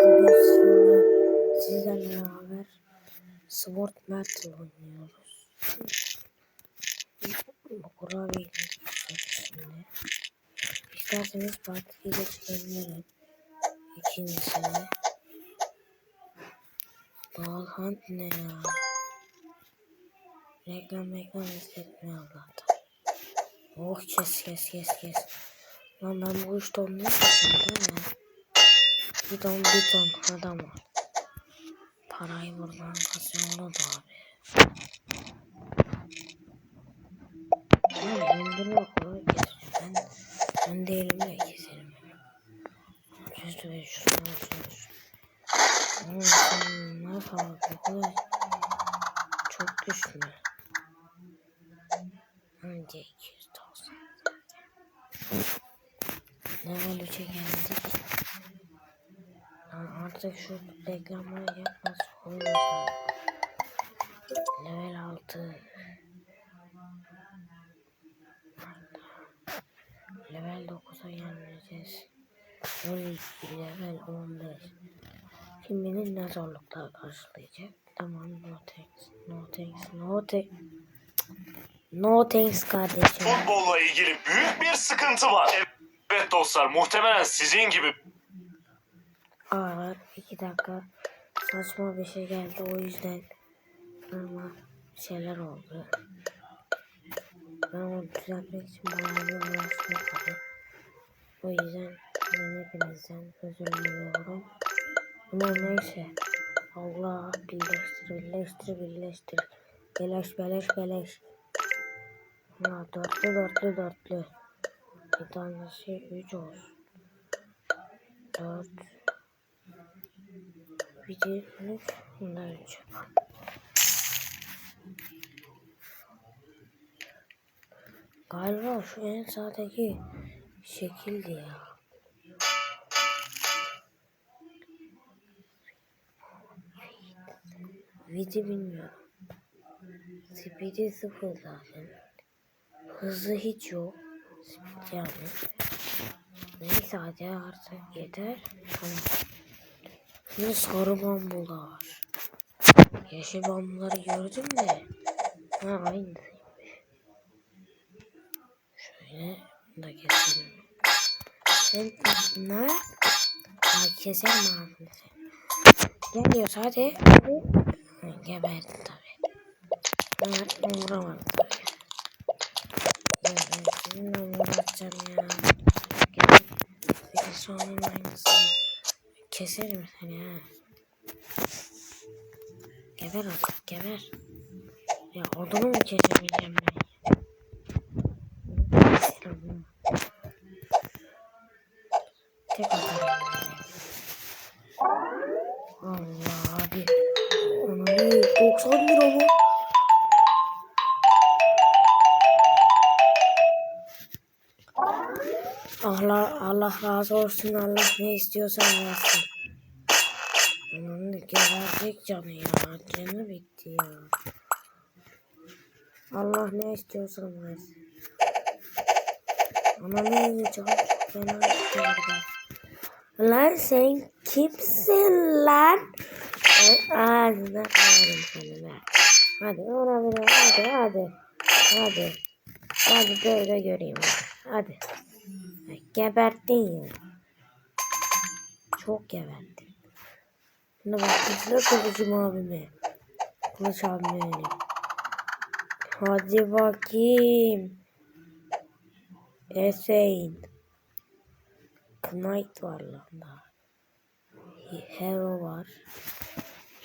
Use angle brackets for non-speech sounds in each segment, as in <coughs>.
Bugün sizlerle beraber Sword Metal oynuyoruz. Kurabiye şimdi. İsterseniz partiye geçebilirim. İkincisini. Valhant ne ya? Reklam reklam hissetmiyor Allah'tan. Oh kes kes kes kes. Lan ben bu ton ne yapacağım değil mi? Bir ton bir ton adam var. Parayı buradan kasıyor da abi. Ya dondurma kolay kesiyor. Ben, ben de elimle keserim. Yüzde beş yüz olsun. Ama sen ne yapalım kadar çok düşmüyor. Önce 200 olsun. Level 3'e geldik. Artık şu reklamları yapmaz olmaz. Level 6. Level 9'a gelmeyeceğiz. 12 level 15. Şimdi beni ne zorluklar karşılayacak? Tamam no thanks. No thanks. No thanks. No thanks kardeşim. Futbolla ilgili büyük bir sıkıntı var. Evet dostlar muhtemelen sizin gibi Aa iki dakika saçma bir şey geldi o yüzden ama şeyler oldu. Ben onu düzeltmek için bayağı bir uğraştım. O yüzden ben hepinizden özür diliyorum. Ama neyse. Allah birleştir birleştir birleştir. Beleş beleş beleş. Ha dörtlü dörtlü dörtlü. Bir tanesi üç olsun. Dört. Bunu bunlar üç. Galiba şu en sağdaki şekildi ya. Vidi bilmiyorum. Speed'i sıfır zaten. Hızı hiç yok. Speed yani. Neyse hadi artık yeter. Tamam. Şimdi sarı bambular. Yeşil bambuları gördüm de. Ha aynısıymış. Şöyle da keselim. Sen? Ay keserim ağzını sen. Geliyor hadi. hadi. Ha, Geberdi tabi. Tabi. Ya ben seninle uğraşacağım ya. Gel. Bir de sonra aynısını. Keserim seni ha. Geber artık geber. Ya odunu mu kesebileceğim ben? Tek. Allah abi. Onu ne? 90 lira mı? Allah razı olsun. Allah ne istiyorsan versin. Onun geberecek canı ya. Canı bitti ya. Allah ne istiyorsan versin. Ama ne yiyeceğim? Fena istiyorum. Lan sen kimsin lan? Ay, Ağzına koyarım seni ben. Hadi ona bir hadi hadi. Hadi. Hadi böyle göreyim. Hadi. Geberttin ya. Çok geberttin. Şimdi bak kızla kılıcım abime. Kılıç abime öyle. Hadi bakayım. Eseyin. Knight var lan daha. Hero var.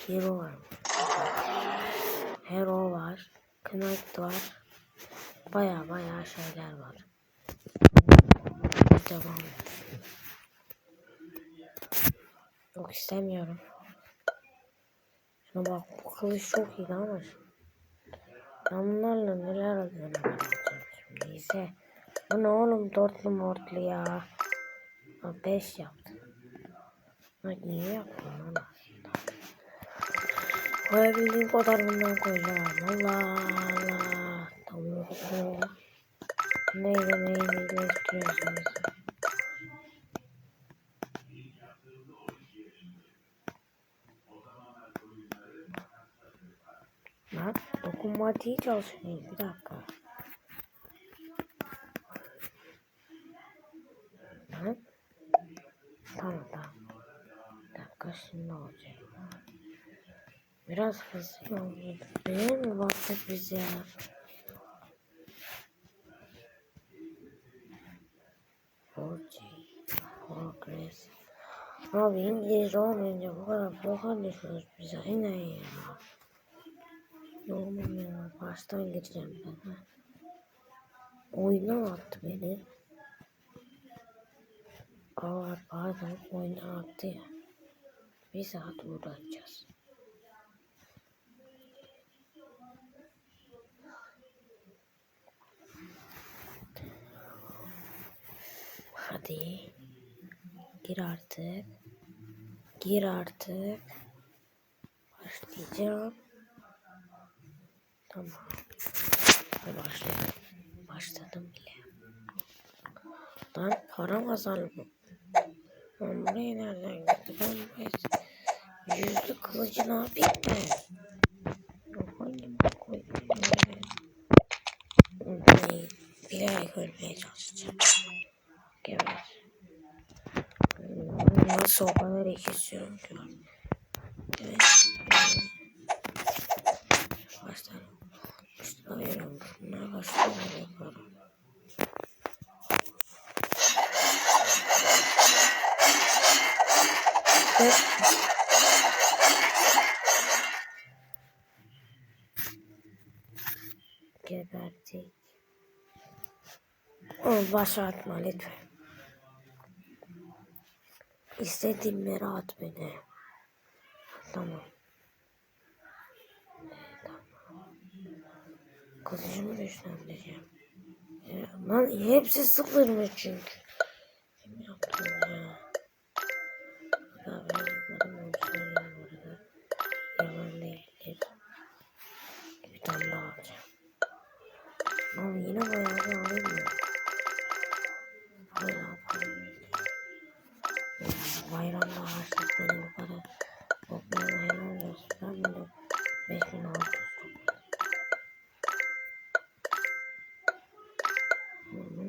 Hero var. Hero var. Knight var. Baya baya şeyler var. Yok istemiyorum. Şuna bak bu kılıç çok iyi ama. Ben bunlarla neler alıyorum. Neyse. Bu ne oğlum dörtlü mortlu ya. Ha, beş yaptım. Ha, niye yaptım lan aslında? Koyabildiğim kadar bundan koyacağım. Allah Allah. Tamam. Neyle neyle iyileştiriyorsunuz? Çalışmıyor. Bir dakika. Lan. Tamam tamam. Bir dakika şimdi olacak. Biraz hızlı oldu. Neye mi baktık biz ya? Forty. Progress. Abi İngilizce olmayınca bu kadar boka düşüyoruz biz aynen ya. Yorumum ya. Baştan gireceğim ben. Ha. Oyuna attı beni? Aa pardon oyuna attı ya. Bir saat uğraşacağız. Hadi. Gir artık. Gir artık. Başlayacağım. Tamam. Hadi. Başladım bile. Lan para kazandım. Lan buraya nereden gitti? Ben bu yüzlü kılıcı ne yapayım ben? Yok hangi koydum? Burayı bilerek ölmeye çalışacağım. Geber. Nasıl o kadar iyi kesiyorum ki ben. Evet. Baştan. Başlıyorum. Bunlar başlıyorum. Evet. Geberdik. Onu başlatma lütfen. İstediğin yere at beni. Tamam. Kılıcımı güçlendireceğim. Ya, lan hepsi sıfırmış çünkü. Kim yaptı? Ya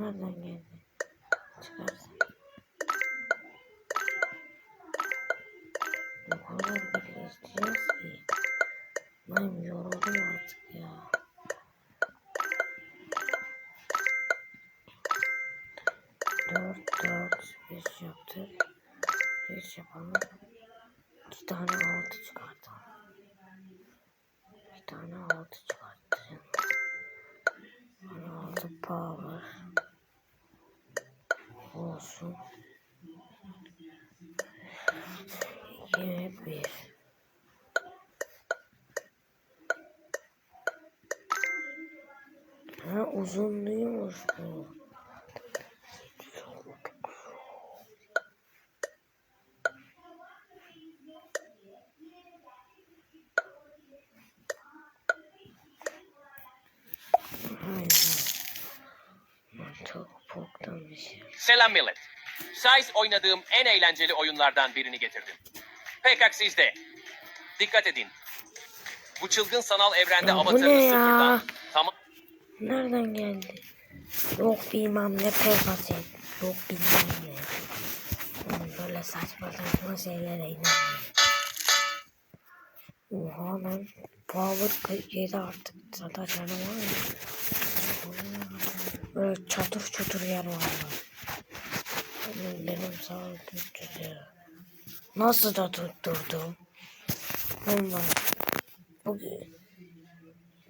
nereden geldi? Çıkarsın. Bu kadar bir isteyeceğiz ki. Ben yoruldum artık ya. Dört, dört, beş yaptık. Beş yapalım. İki tane altı çıkartalım. Bir tane altı çıkartacağım. Tane altı power. Bir. Ha uzunluğuymuş bu. Selam millet. Size oynadığım en eğlenceli oyunlardan birini getirdim. PKX'de. Dikkat edin. Bu çılgın sanal evrende Ya bu avatarını ne sıfırdan tamam Nereden geldi? Yok bilmem ne pekası. Yok bilmem ne. Böyle saçma saçma şeylere inanmayın. Oha lan. Power 47 artık. Zaten canım var ya. Böyle çatır çutur yer var lan. Benim, sağ 300 ya. Nasıl da tutturdum? Bak. Bugün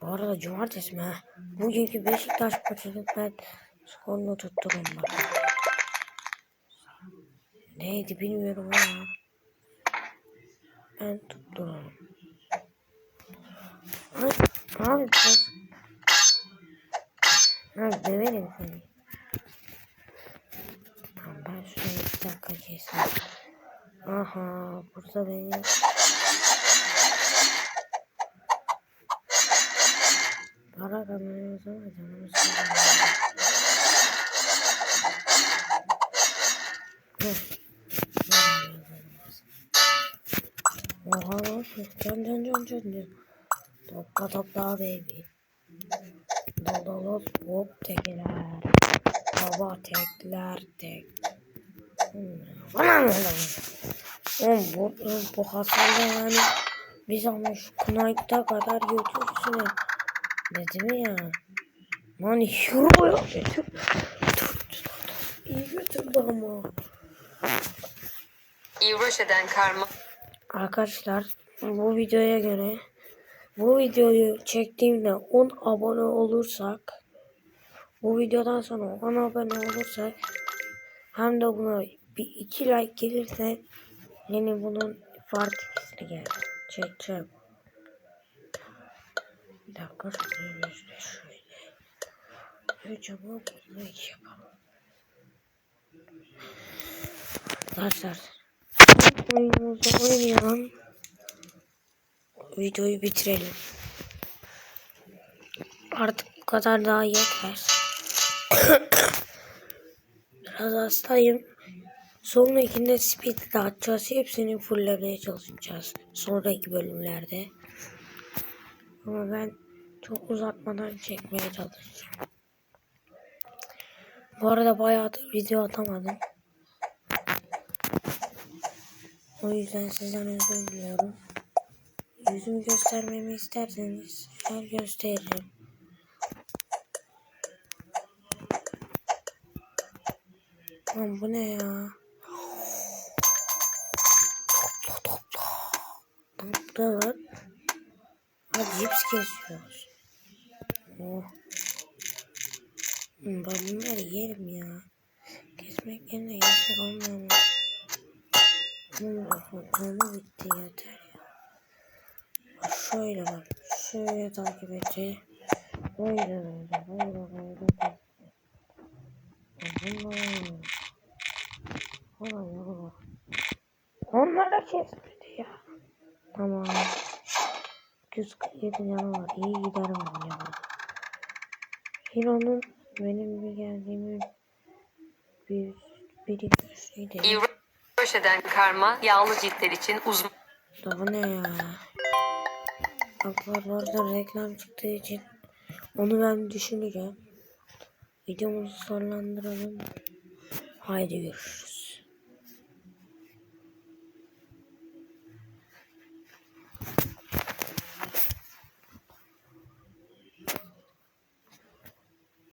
bu arada cumartesi mi? Bugünkü Beşiktaş maçını ben skorunu tutturum bak. Neydi bilmiyorum ama. Ben tutturum. Ay, abi ben... Ha döverim seni. Tamam ben şunu keseyim. Aha burada beni... Para kazanıyoruz ama canımız. Oha lan. Can can can can can. Topla topla baby. Dol dol dol. Hop tekler. Baba tekler tek. Oğlum bu, bu hasarla yani biz ama şu Knight'a kadar götürsün. Dedi mi ya? Lan Hero'ya götür. İyi götürdü ama. İvroş eden karma. Arkadaşlar bu videoya göre bu videoyu çektiğimde 10 abone olursak bu videodan sonra 10 abone olursak hem de buna bir 2 like gelirse yeni bunun part ikisini gel çekeceğim. Bir dakika şöyle şöyle. Önce bu bunu iki yapalım. Arkadaşlar oyunumuzu oynayalım. Videoyu bitirelim. Artık bu kadar daha yeter. <coughs> Biraz hastayım. Sonrakinde speed dağıtacağız. Hepsini fulllemeye çalışacağız. Sonraki bölümlerde. Ama ben çok uzatmadan çekmeye çalışacağım. Bu arada bayağıdır video atamadım. O yüzden sizden özür diliyorum. Yüzümü göstermemi isterseniz her gösteririm. Lan bu ne ya? Da lan. Hadi cips kesiyoruz. Oh. Hmm, Ben bunları yerim ya. Kesmek yerine yesek olmuyor mu? Konu bitti yeter ya. Şöyle bak. Şöyle takip edeceğiz. Böyle böyle böyle böyle. Onlara kesmedi ya. Tamam. 247 yanı var. İyi giderim ben ya. Hero'nun benim bir geldiğimi bir biri görseydi. İvroş eden karma yağlı ciltler için uzman. Da bu ne ya? Aklar orada reklam çıktığı için onu ben düşüneceğim. Videomuzu sonlandıralım. Haydi görüşürüz.